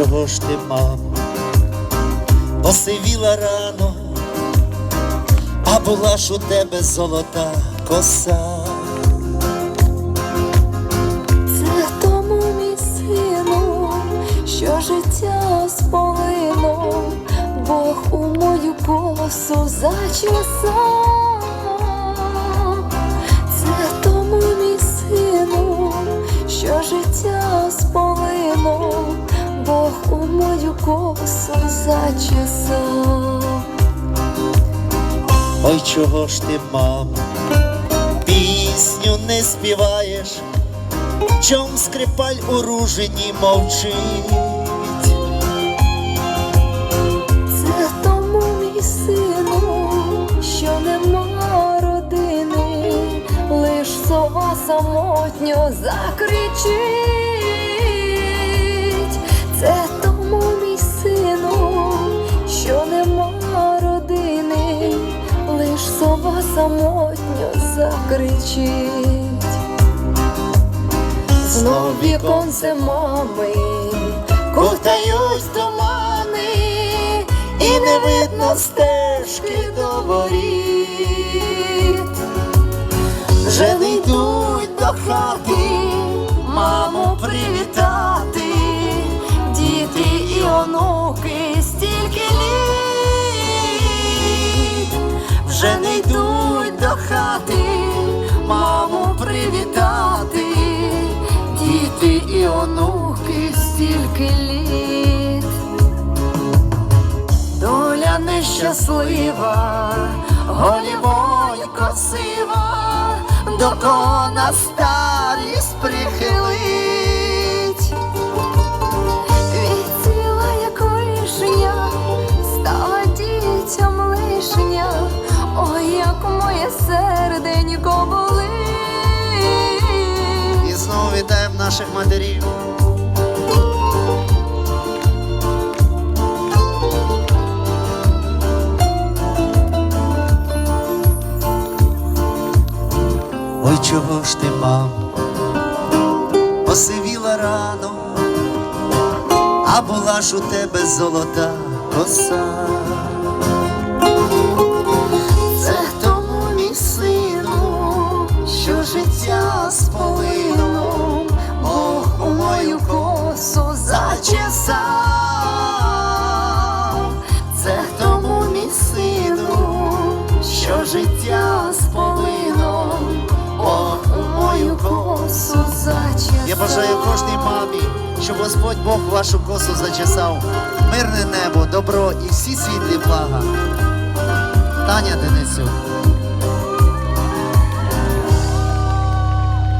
чого ж ти, мамо, посивіла рано, а була ж у тебе золота коса. Це тому мій сину, що життя сполинув, Бог у мою косу зачесав. Мою косу зачесав. Ой, чого ж ти, мамо, пісню не співаєш, чом скрипаль у ружині мовчить. Це тому мій сину, що нема родини, лиш сова самотньо закричить. Самотньо закричить. Знов віконце мами Ковтають тумани, і не видно стежки до воріт. Вже не йдуть до хати, маму привітати, і онуки стільки літ. доля нещаслива, голівою красива, до кого на старість прихилить. Наших матерів. Ой, чого ж ти, мамо, посивіла рано, а була ж у тебе золота коса. Це тому мій сину, що життя сполинув, зачесав. Це тому мій що життя сполинув, Бог у мою косу Зачесав. я бажаю кожній мамі, щоб Господь Бог вашу косу зачесав. Мирне небо, добро і всі світлі блага. Таня Денисюк.